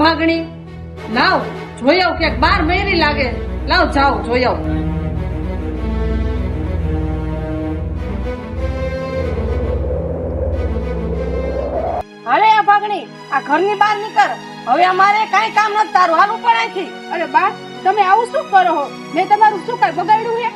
આ અભાગણી લાવ, જોઈ આવ ક્યાંક બાર મરી લાગે. લાવ, જાઓ, જોઈ આવ. હાલે અભાગણી આ ઘરની બહાર નીકળ. હવે અમારે કાંઈ કામ નથી, તારું હાલું પણ અહીંથી અરે બા તમે આવું શું કરો હો? મેં તમારું શું કઈ બગાડ્યું હે?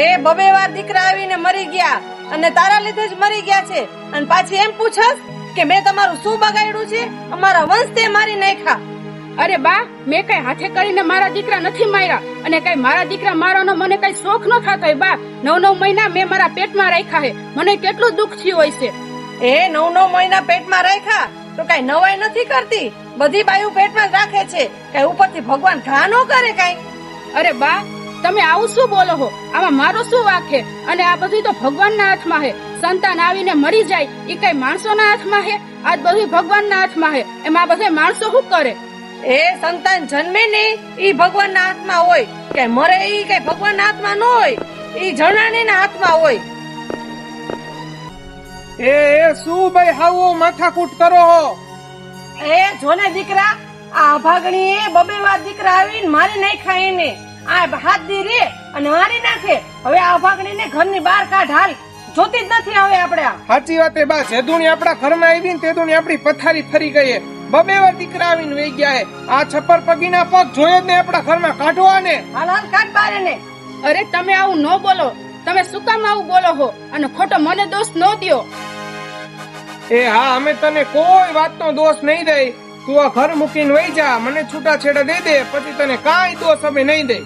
એ બબે વાર દીકરા આવીને મરી ગયા, અને તારા લીધે જ મરી ગયા છે. અને પાછી એમ પૂછસ કે મેં તમારું શું બગાડ્યું છે? અમારા વંશ તે મારી નાખ્યા. અરે બા મેં કઈ હાથે કરીને મારા દીકરા નથી માર્યા અને કઈ મારા દીકરા મારવાનો મને કઈ શોખ ન થતો હોય બા. નવ નવ મહિના મેં મારા પેટમાં રાખ્યા હે મને કેટલું દુઃખ થયું હોય છે. એ નવ નવ મહિના પેટમાં રાખ્યા? તો કઈ નવાઈ નથી કરતી? બધી બાયું પેટમાં જ રાખે છે. કઈ ઉપરથી ભગવાન ઘા નો કરે કઈ? અરે બા તમે આવું શું બોલો હો? આમાં મારો શું વાક છે? અને આ બધું તો ભગવાનના હાથમાં હે સંતાન આવીને મરી જાય એ કઈ માણસોના હાથમાં હે? આ બધું ભગવાનના હાથમાં હે. એમાં બધે માણસો શું કરે? એ સંતાન જન્મે ને ઈ ભગવાનના હાથમાં હોય. કે મરે ઈ કઈ ભગવાનના હાથમાં ન હોય ઈ જણાણીના હાથમાં હોય. એ એ શું ભાઈ હાવો માથાકૂટ કરો હો? એ જોને દીકરા આ અભાગણી બબે વાર દીકરા આવીને મારી નાખ્યા એને. આ હાથ દી રે અને મારી નાખે. હવે આ અભાગણી ને ઘરની બહાર કાઢ હાલ. જોતી જ નથી હવે આપણે આ. સાચી વાત એ બા જેદુની આપણા ઘરમાં આવી ને તેદુની આપણી પથારી ફરી ગઈ હે. બબે વાર દીકરા આવીને વહી ગયા હે. આ છપ્પર પગીના પગ જોયો જ ને આપણા ઘરમાં કાઢવા ને હાલ હાલ કાઢ બારે ને. અરે તમે આવું ન બોલો. તમે શું કામ આવું બોલો છો અને ખોટો મને દોષ ન દયો. એ હા અમે તને કોઈ વાતનો દોષ નહીં દઈ. તું આ ઘર મૂકીને વહી જા મને છૂટા છેડા દઈ દે પછી તને કાંઈ દોષ અમે નહીં દઈ.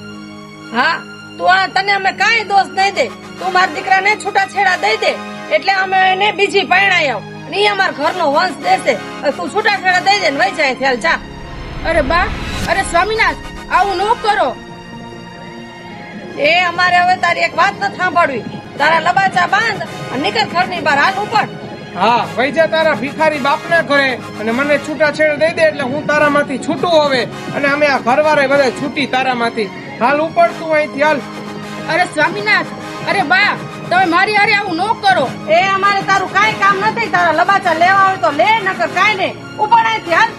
હા તું આ તને અમે કાંઈ દોષ નહીં દે. તું મારા દીકરાને છૂટાછેડા દઈ દે. એટલે અમે એને બીજી પરણાઈ આવ અને એ અમારા ઘરનો વંશ દેશે. તું છૂટાછેડા દઈ દે ને જાય થેલ જા. અરે બા, અરે સ્વામીનાથ, આવું ન કરો. એ અમારે હવે તારી એક વાત ન સાંભળવી. તારા લબાચા બાંધ અને નીકળ ઘરની બહાર. હાલ ઉપર. હા, વહી જા તારા ભિખારી બાપના ઘરે અને મને છૂટા છેડા દઈ દે એટલે હું તારામાંથી છૂટું હવે. અને અમે આ ઘરવારે બધા છૂટી તારામાંથી. હાલ ઉપર તું અહીંથી હાલ. અરે સ્વામીનાથ અરે બા તમે મારી હારે આવું ન કરો. એ અમારે તારું કાંઈ કામ નથી તારા લબાચા લેવા હોય તો લે નકર કાંઈ નહીં. ઉપર અહીંથી હાલ.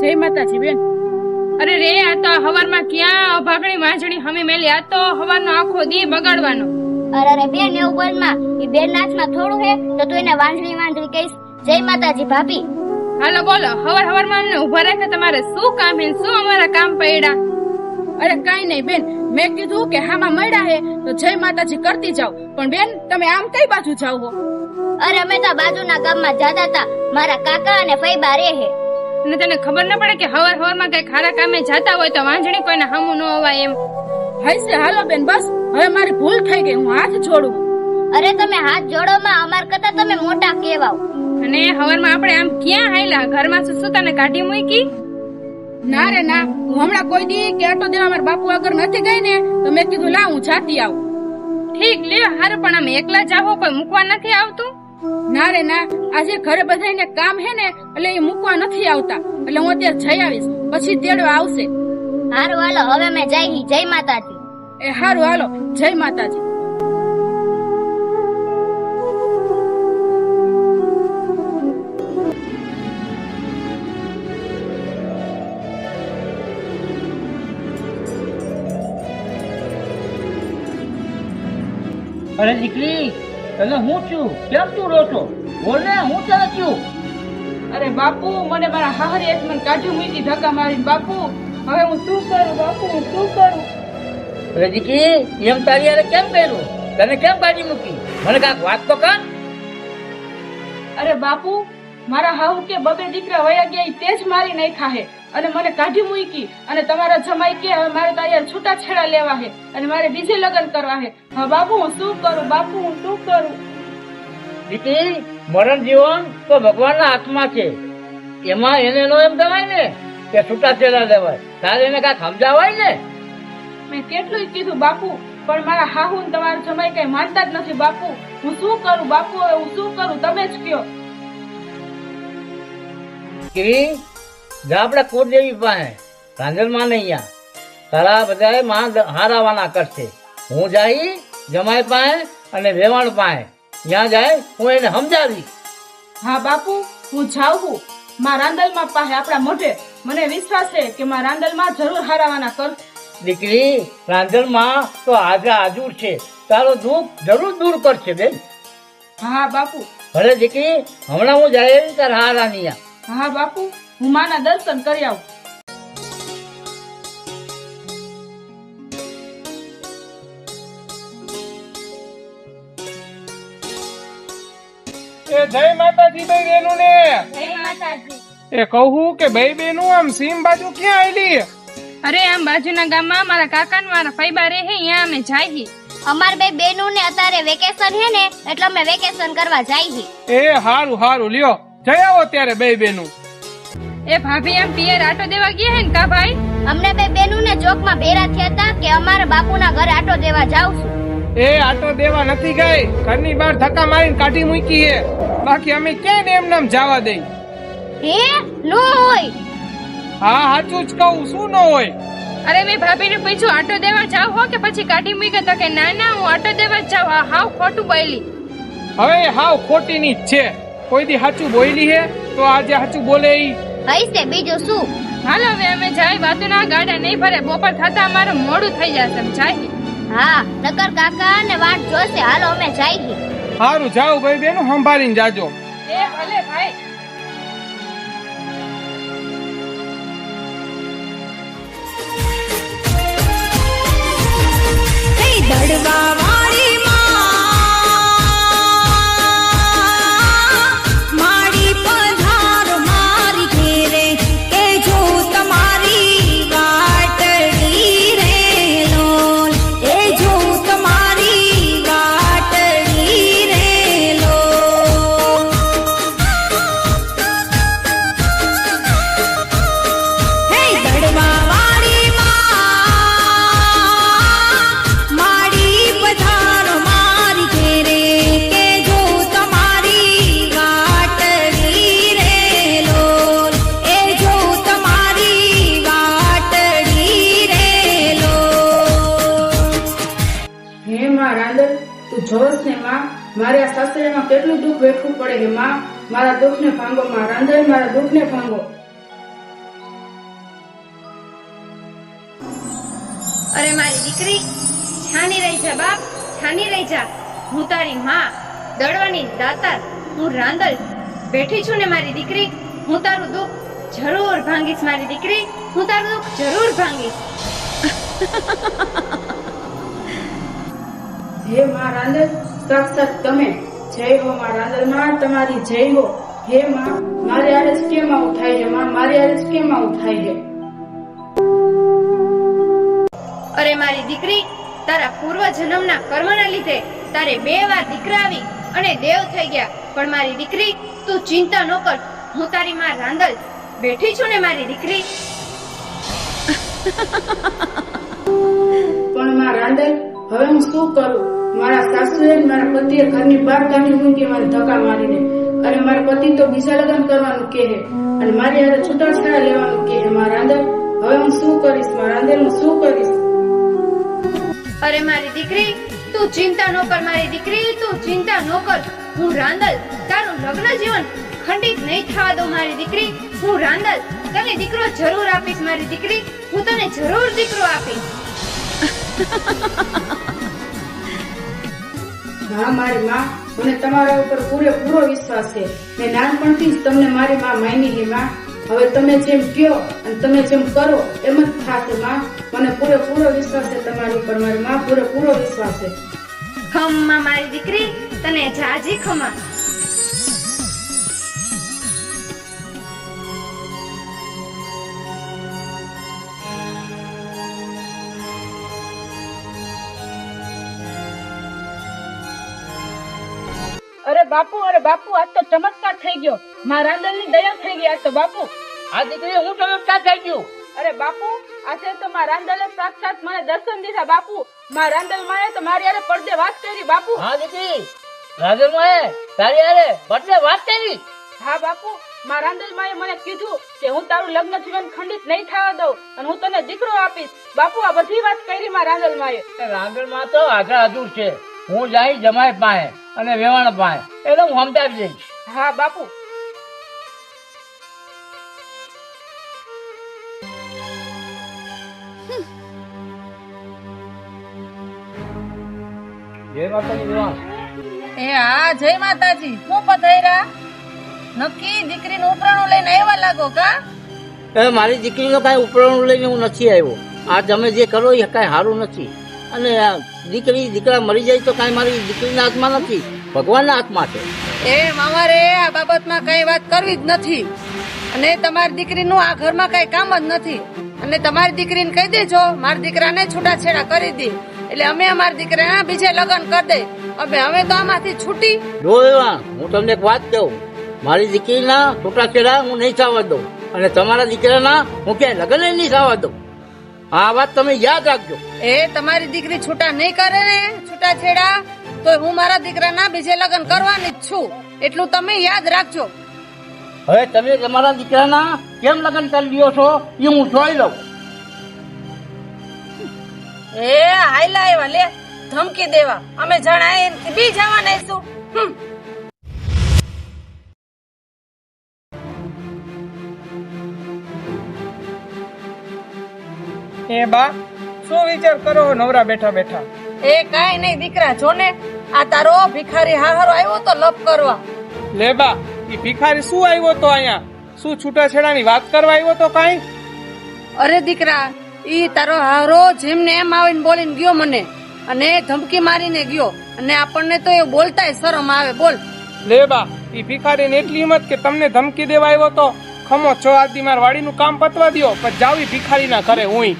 જય માતાજી બેન. અરે રે આ તો હવારમાં ક્યાં અભાગણી વાંજણી હમી મેલી? આ તો હવારનો આખો દી બગાડવાનો. અરે અરે બેન એવું બોલમાં ઈ બેન નાચમાં થોડું હે તો તું એને વાંઢણી વાંઢણી કહીશ. જય માતાજી ભાભી. હાલો બોલો હવાર હવારમાં અમને ઊભા રાખે તમારે શું કામ હે? શું અમારા કામ પડ્યા? અરે કાઈ નહીં બેન. મેં કીધું કે હામાં મળ્યા હે તો જય માતાજી કરતી જાવ પણ બેન તમે આમ કઈ બાજુ જાવ હો? અરે અમે તો બાજુના ગામમાં જાતા હતા. મારા કાકા અને ફઈબા રે હે. અને તને ખબર ન પડે કે હવાર હવારમાં કઈ ખારા કામે જાતા હોય તો વાંજણી કોઈને હામું ન હોવાય એમ. હૈસે હાલો બેન બસ. હવે મારી ભૂલ થઈ ગઈ હું હાથ જોડું. અરે તમે હાથ જોડોમાં અમાર કરતા તમે મોટા કહેવાઓ અને હવારમાં આપણે આમ ક્યાં હાયલા? ઘરમાં શું શું તને કાઢી મૂકી? ના રે ના. હું હમણાં કોઈ દી કે આટો દેવા મારા બાપુ આગળ નથી ગઈ ને તો મેં કીધું લા હું જાતી આવું. ઠીક લે હારું પણ આમ એકલા જાવો કોઈ મૂકવા નથી આવતું? ના રે ના. આજે ઘરે બધાને કામ હે ને એટલે એ મૂકવા નથી આવતા. એટલે હું અત્યારે જઈ આવીશ. પછી તેડવા આવશે. હારું હાલો હવે મેં જઈ જય માતાજી. એ હારું હાલો. જય માતાજી. અરે દીકરી તને હું છું? કેમ તું રો છો? બોલ ને હું તને છું? અરે બાપુ મને મારા હાહરી મને કાઢી મૂકી ધક્કા મારી બાપુ હવે હું શું કરું બાપુ હું શું કરું? દીકરી એમ તારી અરે કેમ કર્યું તને કેમ કાઢી મૂકી? મને કાંઈક વાત તો કર. અરે બાપુ મારા હાહુ કે બબે દીકરા વયા ગયા તે જ મારી નાખ્યા હે અને મને કાઢી મૂકી અને તમારા જમાઈ કે હવે મારે અહીંયા છૂટા છેડા લેવા હે અને મારે બીજે લગ્ન કરવા હે. બાપુ હું શું કરું? બાપુ હું શું કરું? દીકરી મરણ જીવન તો ભગવાનના હાથમાં છે. એમાં એને નો એમ કહેવાય ને કે છૂટાછેડા લેવાય. તારે એને કાંઈક સમજાવાય ને? મેં કેટલું કીધું બાપુ પણ મારા હાહુ ને તમારા જમાઈ કઈ માનતા જ નથી બાપુ. હું શું કરું? બાપુ હું શું કરું? તમે જ કયો જા આપણે કુળદેવી પાસે. રાંધણમાં નહીં યા. તારા બધાએ માં હારાવાના કરશે. હું જાય જમાય પાસે અને વેવાણ પાસે. ત્યાં જાય હું એને સમજાવી હા બાપુ હું જાઉં છું. માં રાંદલમાં પાસે આપણા મોઢે મને વિશ્વાસ છે કે માં રાંદલમાં જરૂર હારાવાના કર દીકરી રાંધણમાં તો આજે આજુર છે. તારો દુઃખ જરૂર દૂર કરશે બેન. હા બાપુ. ભલે દીકરી હમણાં હું જાય તારા હારાની હા બાપુ. હું માના દર્શન કરી આવું. એ જય માતાજી ભાઈ બેનુ ને એ કહું કે બે બેનુ આમ સીમ બાજુ ક્યાં આવેલી અરે આમ બાજુના ગામમાં મારા કાકા ને મારા ફૈબા રહે અહીંયા અમે જાય અમાર બે બેનું ને અત્યારે વેકેશન હે ને એટલે અમે વેકેશન કરવા જાય એ હારું હારું લ્યો. જઈ આવો ત્યારે બે બેનું. એ ભાભી આમ પિયર આટો દેવા ગયા હે ને કા ભાઈ? અમને બે બેનું ને ચોકમાં ભેરા થયા હતા કે અમારા બાપુના ઘરે આટો દેવા જાવ છું. એ આટો દેવા નથી ગઈ. ઘરની બહાર ધક્કા મારીને કાઢી મૂકી હે. બાકી અમે ક્યાં ને એમ નામ જવા દઈ. હે? નો હોય. હા સાચું જ કહું. શું ન હોય? અરે મેં ભાભીને પૂછ્યું આટો દેવા જાવ હો કે પછી કાઢી મૂકી તો કે ના ના હું આટો દેવા જ જાઉં. આ હાવ ખોટું બોલી. હવે હાવ ખોટી ની જ છે. કોઈ દી સાચું બોલી હે તો આજે સાચું બોલે ઈ. હૈસે બીજું શું? હાલો હવે અમે જાય વાતુના ગાડા નહીં ભરે બપોર થતા અમારું મોડું થઈ જશે જાય. હા નકર કાકા ને વાટ જોશે હાલો અમે જાય સારું જાઓ ભાઈ બેનો સંભાળીને જાજો. એ ભલે ભાઈ. દડવા મારે આ સાસરીમાં કેટલું દુઃખ વેઠવું પડે હે માં મારા દુઃખને ભાંગો માં રાંધણ મારા દુઃખને ભાંગો. અરે મારી દીકરી છાની રહી જા બાપ છાની રહી જા. હું તારી માં દડવાની દાતાર હું રાંદલ બેઠી છું ને મારી દીકરી હું તારું દુઃખ જરૂર ભાંગીશ મારી દીકરી. હું તારું દુઃખ જરૂર ભાંગીશ. હે માં રાંદલ સાક્ષાત તમે જય હો માં રાંદલમાં તમારી જય હો. હે માં મારે આરે જ કેમ આવું થાય છે? માં મારે આરે જ કેમ આવું થાય છે? અરે મારી દીકરી તારા પૂર્વ જન્મના કર્મના લીધે તારે બે વાર દીકરા આવી અને દેવ થઈ ગયા. પણ મારી દીકરી તું ચિંતા ન કર. હું તારી માં રાંદલ બેઠી છું ને મારી દીકરી. પણ માં રાંદલ હવે હું શું કરું? મારા સાસુએ એ મારા પતિએ ઘરની બહાર કાઢી મૂકી મને ધક્કા મારીને. અને મારા પતિ તો બીજા લગ્ન કરવાનું કહે અને મારી હારે છૂટાછેડા લેવાનું કહે મારા રાંદલ હવે હું શું કરીશ? મારા અંદર હું શું કરીશ? અરે મારી દીકરી તું ચિંતા ન કર મારી દીકરી તું ચિંતા ન કર. હું રાંદલ તારું લગ્ન જીવન ખંડિત નહીં થવા દઉં મારી દીકરી. હું રાંદલ તને દીકરો જરૂર આપીશ મારી દીકરી. હું તને જરૂર દીકરો આપીશ. હા, મારી માં. મને તમારા ઉપર પૂરેપૂરો વિશ્વાસ છે. મેં નાનપણથી જ તમને મારી માં માની છે, માં. હવે તમે જેમ કયો અને તમે જેમ કરો, એમ જ થશે માં. મને પૂરેપૂરો વિશ્વાસ છે તમારી ઉપર, મારી માં. પૂરેપૂરો વિશ્વાસ છે. ખમ્મા મારી દીકરી, તને જાજી ખમા અરે બાપુ અરે બાપુ આજ તો ચમત્કાર થઈ ગયો. મારા રાંદલની દયા થઈ ગઈ આજ તો બાપુ. આ દીકરી હું ચમત્કાર થઈ ગયું? અરે બાપુ આજે તો મારા રાંદલે સાક્ષાત મને દર્શન દીધા બાપુ. મારા રાંદલ માએ તો મારી અરે પડદે વાત કરી બાપુ. હા દીકરી. માએ તારી અરે પડદે વાત કરી. હા બાપુ. મારા રાંદલ માએ મને કીધું કે હું તારું લગ્ન જીવન ખંડિત નહીં થવા દઉં અને હું તને દીકરો આપીશ. બાપુ આ બધી વાત કરી મારા રાંદલ માએ. રાંગણમાં તો આગળ અધૂર છે. હું જાય જમાય પાસે અને વેવાણ ભાઈ. એટલે હું સમજાવી દઈશ. હા બાપુ. જય માતાજી વેવાણ. એ હા જય માતાજી. શું પધાર્યા નક્કી દીકરીનું ઉપરાણું લઈને આવ્યા લાગો કા? એ મારી દીકરીનો કાંઈ ઉપરણું લઈને હું નથી આવ્યો. આ તમે જે કરો એ કાંઈ સારું નથી. અને આ દીકરી દીકરા મરી જાય તો કાંઈ મારી દીકરીના હાથમાં નથી? ભગવાનના હાથમાં છે. એ અમારે આ બાબતમાં કઈ વાત કરવી જ નથી. અને તમારી દીકરીનું આ ઘરમાં કઈ કામ જ નથી. અને તમારી દીકરીને કહી દેજો મારા દીકરાને છૂટાછેડા કરી દે. એટલે અમે અમારા દીકરાના બીજે લગ્ન કરી દે. અમે હવે તો આમાંથી છૂટી. જો વેવાણ હું તમને એક વાત કહું. મારી દીકરીના છૂટાછેડા હું નહીં થવા દઉં. અને તમારા દીકરાના હું ક્યાંય લગ્ન નહીં થવા દઉં. આ વાત તમે યાદ રાખજો. એ તમારી દીકરી છૂટા નહીં કરે ને? છૂટાછેડા તો હું મારા દીકરાના બીજે લગ્ન કરવાની જ છું. એટલું તમે યાદ રાખજો. હવે તમે તમારા દીકરાના કેમ લગ્ન કરી લ્યો છો? એ હું જોઈ લઉં. એ હાયલા આવ્યા લે ધમકી દેવા. અમે જણાય બી બી જવાના છું એ બા શું વિચાર કરો નવરા બેઠા બેઠા? એ કાંઈ નહીં દીકરા જો ને આ તારો ભિખારી હાહરો આવ્યો તો લપ કરવા. લે બા ઈ ભિખારી શું આવ્યો તો અહીંયા? શું છૂટાછેડાની વાત કરવા આવ્યો તો કાંઈ? અરે દીકરા ઈ તારો હારો જેમને એમ આવીને બોલીને ગયો મને અને ધમકી મારીને ગયો અને આપણને તો એ બોલતાય શરમ આવે બોલ. લે બા ઈ ભિખારીને એટલી હિંમત કે તમને ધમકી દેવા આવ્યો તો ખમો છો આદિ માર વાડીનું કામ પતવા દ્યો પણ જાવ ભિખારીના ઘરે હુંય.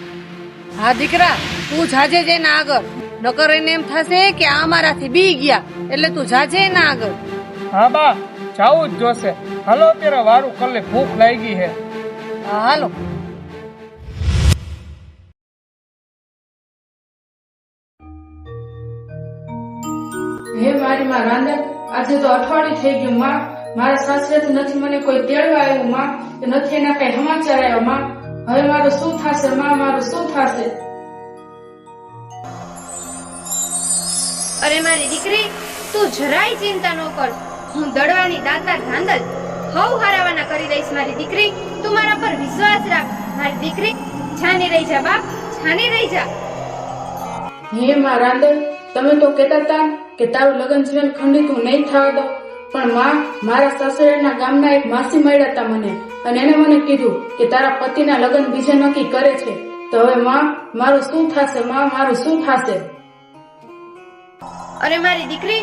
હા દીકરા તું જાજે જે ના આગળ નકર એને એમ થશે કે આ મારાથી બી ગયા. એટલે તું જાજે ના આગળ હા બા જાવું જ જોશે. હાલો અત્યારે વારું કલે ભૂખ લાગી હે. હા હાલો. હે મારી માં રાંદલ આજે તો અઠવાડિયું થઈ ગયું માં. મારા સાસરેથી નથી મને કોઈ તેડવા આવ્યું માં. કે નથી એના કઈ સમાચાર આવ્યા માં. હવે મારું શું થશે? માં મારું શું થશે? અરે મારી દીકરી તું જરાય ચિંતા ન કર. હું દડવાની દાતાર ધાંધલ હવ હારાવાના કરી દઈશ મારી દીકરી. તું મારા પર વિશ્વાસ રાખ. મારી દીકરી છાની રહી જા બાપ. છાની રહી જા. હે માં રાંદલ તમે તો કહેતા હતા કે તારું લગ્ન જીવન ખંડિત હું નહીં થવા દઉં પણ માં મારા સાસરેના ગામના એક માસી મળ્યા હતા મને. અને એને મને કીધું કે તારા પતિના લગ્ન બીજે નક્કી કરે છે. તો હવે માં મારું શું થશે માં મારું શું થશે? અરે મારી દીકરી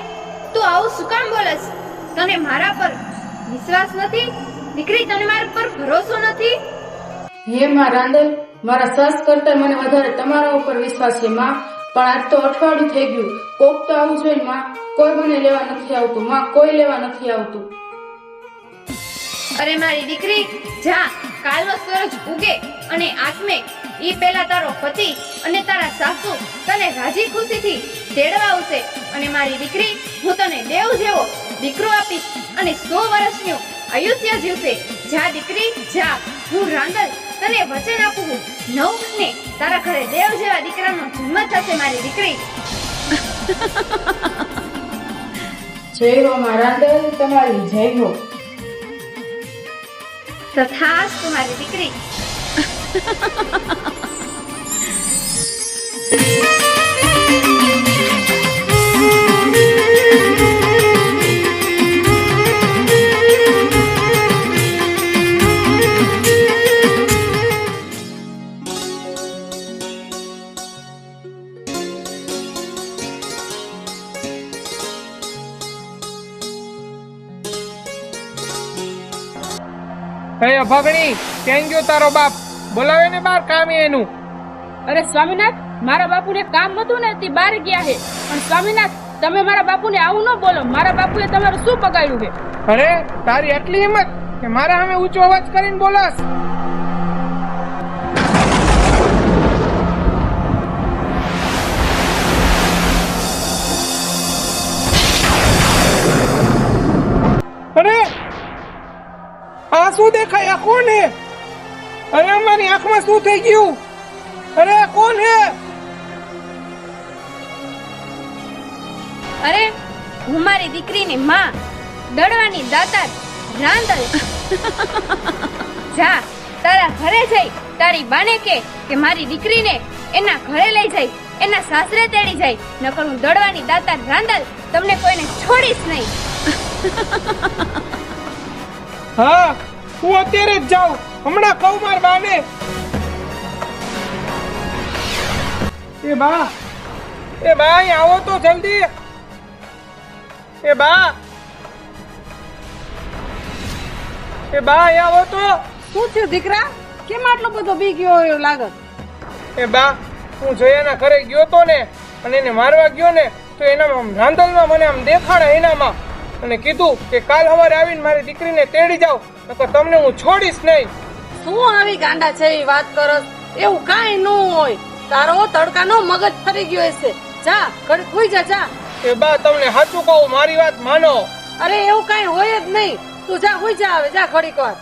તું આવું શું કામ બોલસ? તને મારા પર વિશ્વાસ નથી? દીકરી તને મારા પર ભરોસો નથી? હે માં રાંદલ મારા સાસ કરતા મને વધારે તમારા ઉપર વિશ્વાસ છે માં. પણ આજ તો અઠવાડિયું થઈ ગયું. કોક તો આવું જોઈએ માં. કોઈ મને લેવા નથી આવતું માં. કોઈ લેવા નથી આવતું. અરે મારી દીકરી, જા, કાલનો સૂરજ ઉગે અને આત્મે ઈ પેલા તારો પતિ અને તારા સાસુ તને રાજી ખુશીથી તેડવા આવશે. અને મારી દીકરી, હું તને દેવ જેવો દીકરો આપીશ અને સો વર્ષનું આયુષ્ય જીવશે. જા દીકરી, જા, હું રાંદલ તને વચન આપું છું. નવ મહિને તારા ઘરે દેવ જેવા દીકરાનો જન્મ થશે, મારી દીકરી. જય હો માં તમારી જય હો. તથાસ્તુ મારી દીકરી. ક્યાં ગયો તારો બાપ? બોલાવે ને બાર કામ એનું. અરે સ્વામીનાથ મારા બાપુને કામ હતું ને તે બહાર ગયા છે પણ સ્વામીનાથ તમે મારા બાપુને આવું ન બોલો. મારા બાપુએ તમારું શું પગાડ્યું છે અરે તારી એટલી હિંમત કે મારા સામે ઊંચો અવાજ કરીને બોલસ અરે આ શું દેખાય? આ કોણ હે? અરે અમારી આંખમાં શું થઈ ગયું? અરે કોણ હે? અરે હું મારી દીકરીની માં દડવાની દાતાર રાંદલ. જા તારા ઘરે જઈ તારી બાને કે કે મારી દીકરીને એના ઘરે લઈ જાય એના સાસરે તેડી જાય નકર હું દડવાની દાતાર રાંદલ તમને કોઈને છોડીશ નહીં. હા હું અત્યારે જ જાઉં. હમણાં કહું માર બાને. એ બા. એ બા આવો તો જલ્દી. એ બા. એ બા આવો તો. શું થયું દીકરા? કેમ આટલો બધો બી ગયો એવું લાગત? એ બા હું જયાના ઘરે ગયો તો ને અને એને મારવા ગયો ને તો એનામાં રાંધલમાં મને આમ દેખાડે એનામાં. અને કીધું કે કાલ સવારે આવીને મારી દીકરીને તેડી જાઓ નકર તમને હું છોડીશ નહીં. શું આવી ગાંડા છે એ વાત કરસ? એવું કાંઈ ન હોય. તારો તડકાનો મગજ ફરી ગયો હશે. જા ઘડી સુઈ જા જા. એ બા તમને સાચું કહું મારી વાત માનો. અરે એવું કાંઈ હોય જ નહીં. તું જા સુઈ જા આવે જા ઘડીક વાર.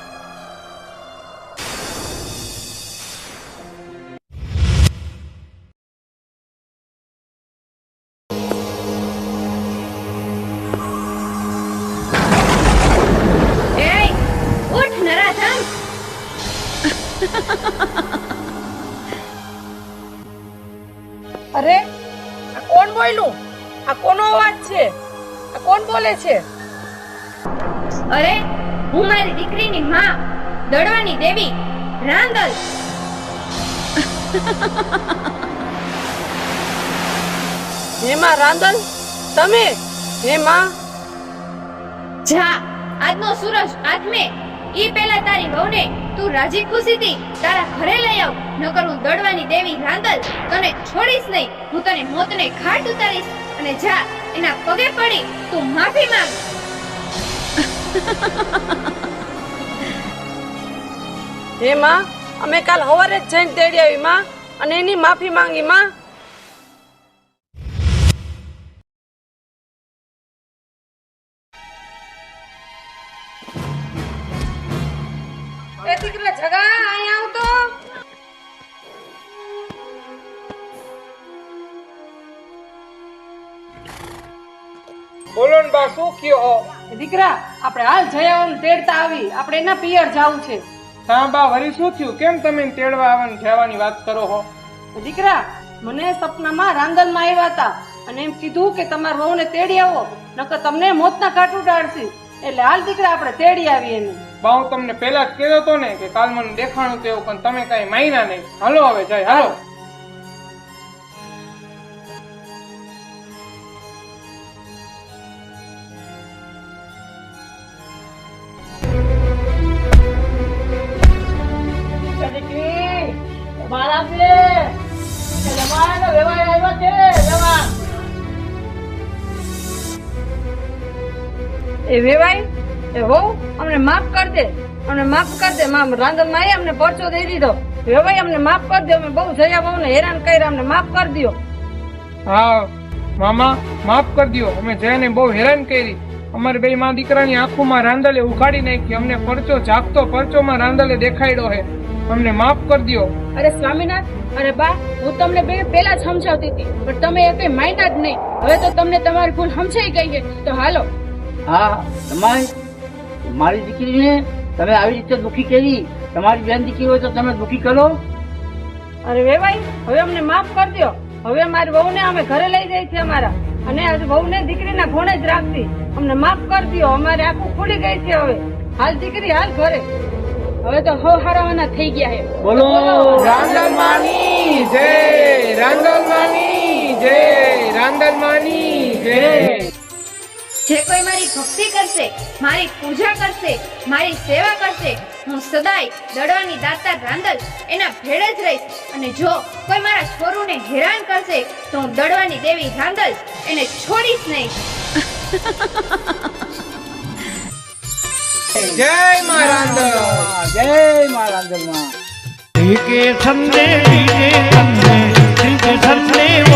બોલે છે? અરે હું મારી દીકરીની માં દડવાની દેવી રાંદલ હેમા રાંદલ તમે? હેમા જા આજનો સૂરજ આત્મે ઈ પેલા તારી વહુને તું રાજી ખુશીથી તારા ઘરે લઈ આવ. નકર હું દડવાની દેવી રાંદલ તને છોડીશ નહીં. હું તને મોતને ઘાટ ઉતારીશ. અને જા એના પગે પડી તું માફી માંગ. હેમાં અમે કાલ હવારે જ જઈને તેડી આવી માં. અને એની માફી માંગી માં. એ દીકરા જગા અહીંયા આવ બોલો ને બા શું કયો દીકરા આપણે હાલ જયાઓને તેડતા આવી. આપણે એના પિયર જાવું છે. હા બા વળી શું થયું? કેમ તમે તેડવા આવન જવાની વાત કરો હો? દીકરા મને સપનામાં રાંદલમાં આવ્યા હતા અને એમ કીધું કે તમારા વહુને તેડી આવો નકર તમને મોતના કાટ ઉડાડશે. એટલે હાલ દીકરા આપણે તેડી આવીએ એને બા હું તમને પહેલા જ કહેતો હતો ને કે કાલ મને દેખાણું તેવું પણ તમે કઈ માયના નહીં. હાલો હવે જાય હાલો. એ વેવાય એ વહુ અમને માફ કર દે. અમને માફ કર દે મામ રાંધણ આવી અમને પરચો દઈ દીધો. વેવાય અમને માફ કર દે અમે બહુ જયા બહુ ને હેરાન કર્યા અમને માફ કરી દો હા મામા માફ કરી દો અમે જયાને બહુ હેરાન કરી. અમારે બે માં દીકરાની આંખોમાં રાંદલે ઉઘાડી નાખી. અમને પરચો જાગતો પરચોમાં રાંદલે દેખાડ્યો હે. અમને માફ કરી દો અરે સ્વામીનાથ અરે બા હું તમને બે પેલા જ સમજાવતી હતી પણ તમે એ કઈ માયના જ નહીં. હવે તો તમને તમારી ભૂલ સમજાઈ ગઈ છે. તો હાલો. હા તમારી મારી દીકરીને તમે આવી રીતે દુખી કરી તમારી બેન દીકરી હોય તો તમે દુખી કરો. અરે વેવાય હવે અમને માફ કરી દો હવે મારી વહુને અમે ઘરે લઈ જાય છે અમારા. અને આજે વહુને દીકરીના ઘોડે જ રાખતી. અમને માફ કરી દો અમારે આખું ખુલી ગઈ છે હવે. હાલ દીકરી હાલ ઘરે. હવે તો હવ હારાવાના થઈ ગયા છે બોલો. રાંદલમાની જય. રાંદલમાની જય. રાંદલમાની જય. જે કોઈ મારી ભક્તિ કરશે મારી પૂજા કરશે મારી સેવા કરશે હું સદાય દડવાની દાતા રાંદલ એના ભેળે જ રહીશ. અને જો કોઈ મારા છોરુને હેરાન કરશે તો હું દડવાની દેવી રાંદલ એને છોડીશ નહીં. જય મહારાંદર જય મહારાંદરમાં કે સંદેશ તને સંદેશ